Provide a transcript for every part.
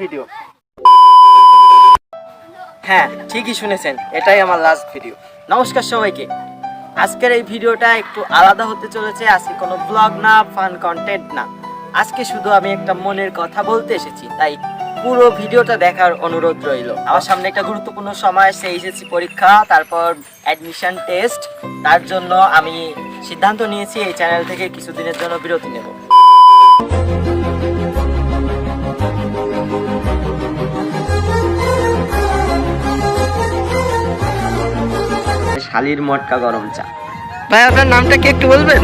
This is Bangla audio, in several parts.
ভিডিও হ্যাঁ ঠিকই শুনেছেন, এটাই আমার লাস্ট ভিডিও নমস্কার সবাইকে। আজকের এই ভিডিওটা একটু আলাদা হতে চলেছে, আজকে কোনো ব্লগ না ফান কন্টেন্ট না। আজকে শুধু আমি একটা মনের কথা বলতে এসেছি, তাই পুরো ভিডিওটা দেখার অনুরোধ রইল। আমার সামনে একটা গুরুত্বপূর্ণ সময় আসছে এইচএসসি পরীক্ষা, তারপর অ্যাডমিশন টেস্ট তার জন্য আমি সিদ্ধান্ত নিয়েছি, এই চ্যানেল থেকে কিছুদিনের জন্য বিরতি নেব। শালির মটকা গরম চা। ভাই আপনার নামটা কি একটু বলবেন?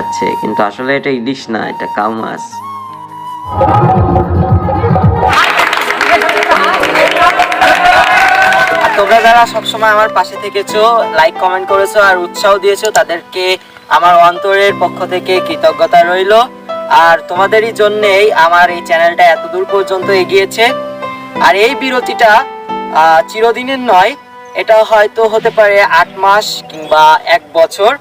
আচ্ছা কিন্তু আসলে এটা ইলিশ না এটা কাউ মাছ। তোমরা যারা সবসময় আমার পাশে থেকেছো লাইক কমেন্ট করেছ আর উৎসাহ দিয়েছ তাদেরকে আমার অন্তরের পক্ষ থেকে কৃতজ্ঞতা রইল। আর তোমাদেরই জন্যেই আমার এই চ্যানেলটা এত দূর পর্যন্ত এগিয়েছে। আর এই বিরতিটা চিরদিনের নয়, এটা হয়তো হতে পারে আট মাস কিংবা এক বছর।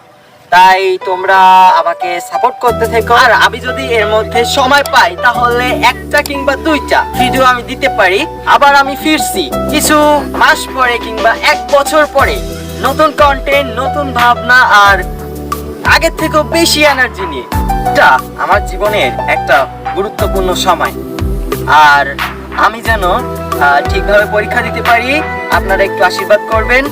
তাই তোমরা আমাকে সাপোর্ট করতে থেকো। আর আমি যদি এর মধ্যে সময় পাই, তাহলে একটা কিংবা দুইটা ভিডিও আমি দিতে পারি। আবার আমি ফিরছি কিছু মাস পরে কিংবা এক বছর পরে। নতুন কন্টেন্ট নতুন ভাবনা, আর আগের থেকেও বেশি এনার্জি নিয়ে। এটা আমার জীবনের একটা গুরুত্বপূর্ণ সময়। আর আমি যেন ঠিকভাবে পরীক্ষা দিতে পারি, আপনারা একটু আশীর্বাদ করবেন।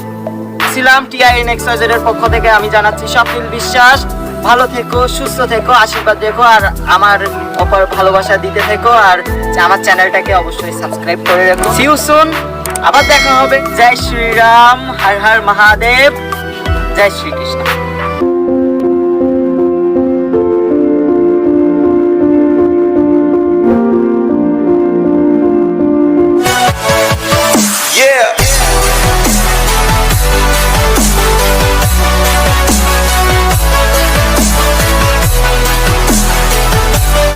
ছিলাম টিআইএন এক্সাইজের পক্ষ থেকে, আমি জানাচ্ছি স্বপ্নিল বিশ্বাস। ভালো থেকো, সুস্থ থেকো, আশীর্বাদ দেখো, আর আমার অপর ভালোবাসা দিতে থেকো, আর আমার চ্যানেলটাকে অবশ্যই সাবস্ক্রাইব করে রাখো। সিউ সুন আবার দেখা হবে। জয় শ্রীরাম, হর হর মহাদেব। জয় শ্রীকৃষ্ণ।